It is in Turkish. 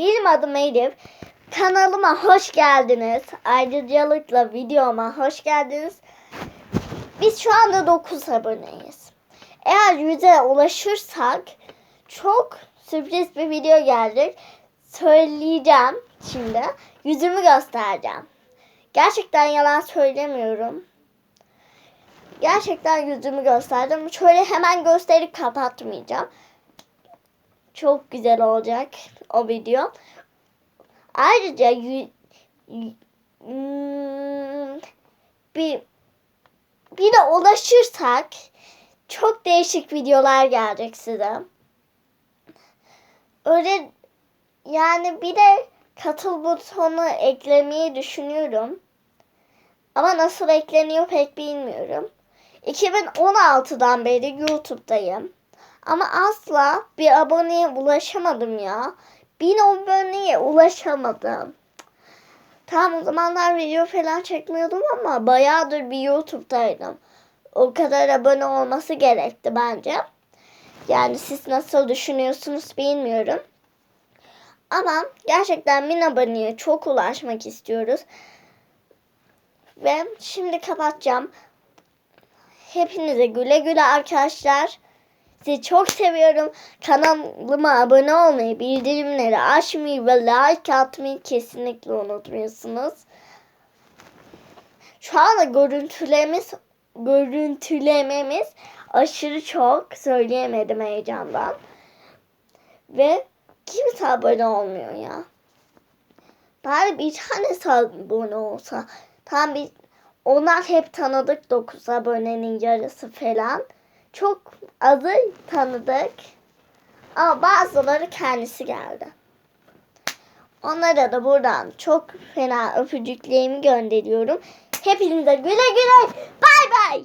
Benim adım Elif. Kanalıma hoş geldiniz. Ayrıcalıkla videoma hoş geldiniz. Biz şu anda 9 aboneyiz. Eğer 100'e ulaşırsak çok sürpriz bir video gelecek. Söyleyeceğim şimdi. Yüzümü göstereceğim. Gerçekten yalan söylemiyorum. Gerçekten yüzümü gösterdim. Şöyle hemen gösterip kapatmayacağım. Çok güzel olacak o video. Ayrıca hmm, bir bir de ulaşırsak çok değişik videolar gelecek size. Öyle yani bir de katıl butonu eklemeyi düşünüyorum. Ama nasıl ekleniyor pek bilmiyorum. 2016'dan beri YouTube'dayım. Ama asla bir aboneye ulaşamadım ya. Bin aboneye ulaşamadım. Tamam o zamanlar video falan çekmiyordum ama bayağıdır bir YouTube'daydım. O kadar abone olması gerekti bence. Yani siz nasıl düşünüyorsunuz bilmiyorum. Ama gerçekten bin aboneye çok ulaşmak istiyoruz. Ve şimdi kapatacağım. Hepinize güle güle arkadaşlar. Sizi çok seviyorum. Kanalıma abone olmayı, bildirimleri açmayı ve like atmayı kesinlikle unutmuyorsunuz. Şu anda görüntülerimiz, görüntülememiz aşırı çok. Söyleyemedim heyecandan. Ve kimse abone olmuyor ya. Bari bir tane abone olsa. Tam bir onlar hep tanıdık 9 abonenin yarısı falan. Çok azı tanıdık. Ama bazıları kendisi geldi. Onlara da buradan çok fena öpücüklerimi gönderiyorum. Hepinize güle güle. Bye.